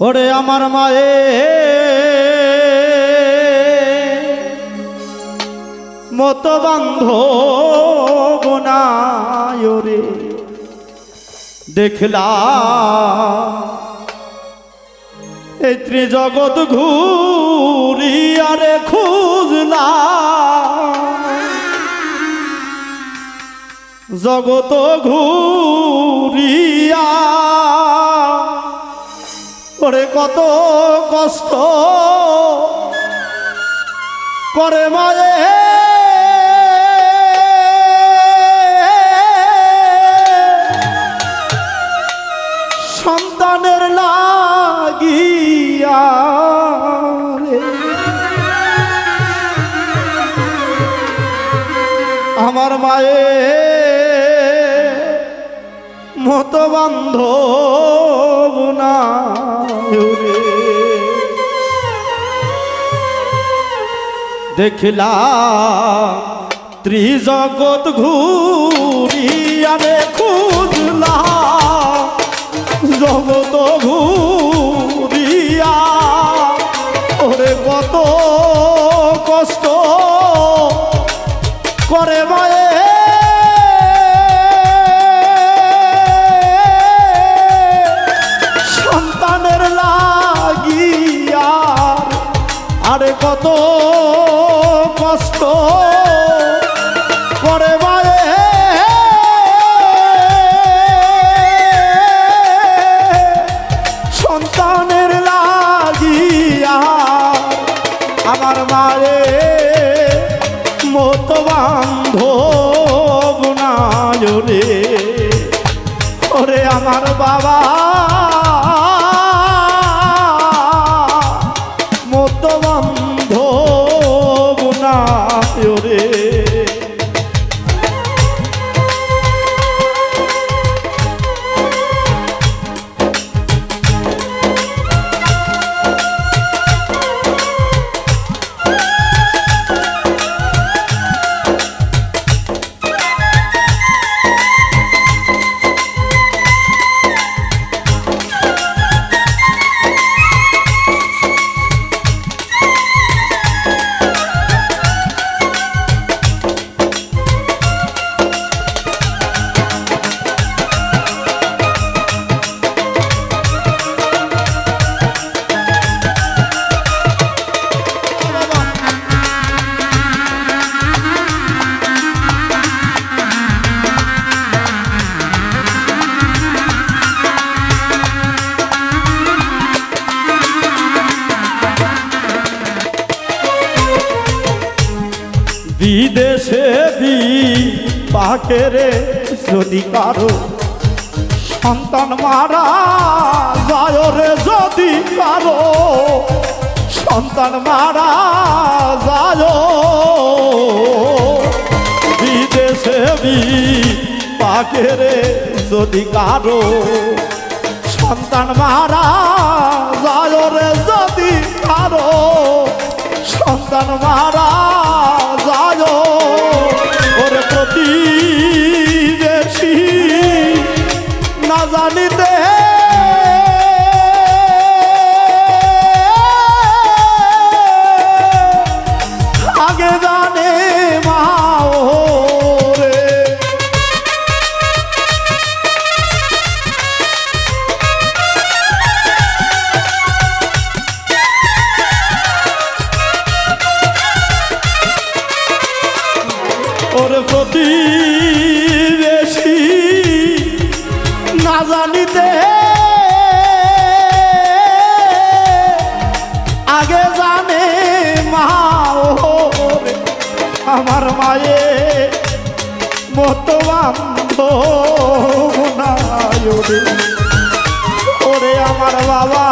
ওরে আমার মায়ে। মত বান্ধ রে দেখলা এই ত্রিজগৎ ঘুরি আরে খুঁজলা জগত ঘুরিয়া ওরে কত কষ্ট। করে মায়ে সন্তানের লাগিয়া। আমার মায়ে মত বান্ধব। না দেখলা ত্রিজগৎ ঘুরিয়ারে খুঁজলা জগত ঘুরিয়া। ওরে কত কষ্ট করে আমার মারে মত বান্ধব না রে। ওরে আমার বাবা পাখেরে যদি কারও সন্তান মারা যায় রে, যদি কারও সন্তান মারা যায় বিদেশে বি পাখেরে যদি কারও সন্তান মারা যায় রে, যদি কারও সন্তান মারা আমার মায়ে মতো বান্ধব ওরে আমার বাবা।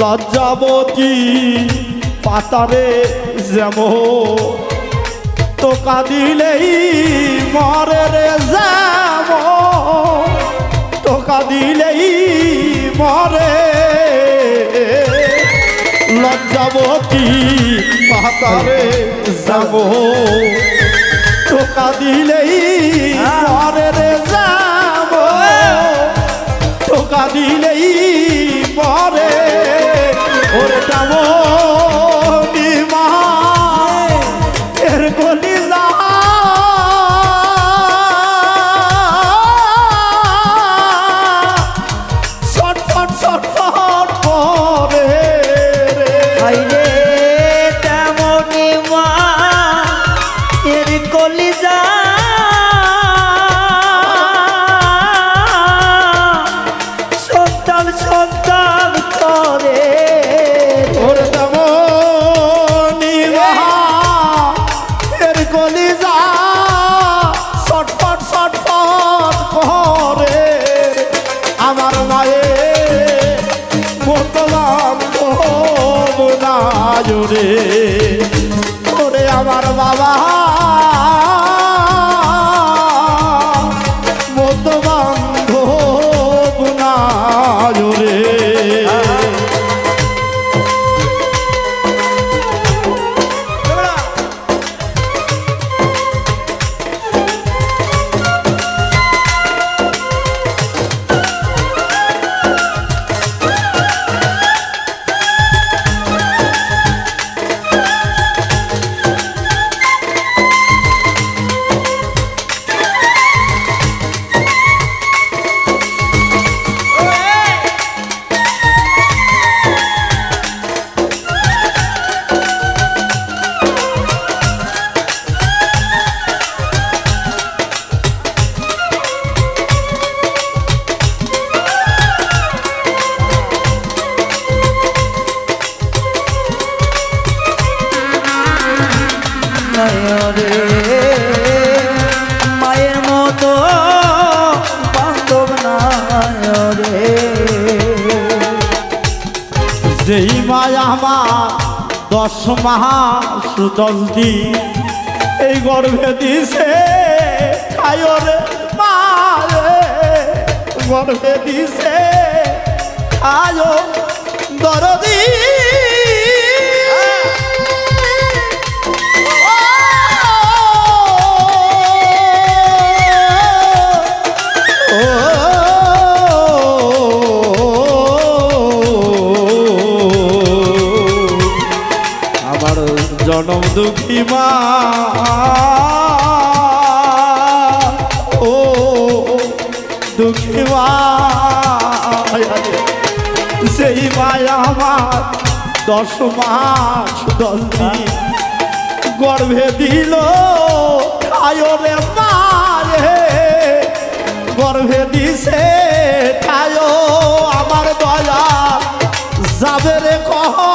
লজ্জাবতী পাতারে যেমন তোকা দিলেই মরে রে যেমন তোকা দিলেই মরে। লজ্জাবতী পাতারে যেমন টোকা দিলেই কলিজা ছটফট ছটফট করে। আমার মায়ে মোতলাম না যেই মায় আমার দশ মাস দশ এই গর্ভে দিছে খায়র মারে গর্ভে দিছে খায় দরদি। দুঃখী মা। ও, দুঃখী মা। সেই মায়া আমার দশ মাস দিন গর্ভে দিল। আয়রে মায়ে গর্ভে দিছে। ঠায় আমার দয়া যাবে রে কহ।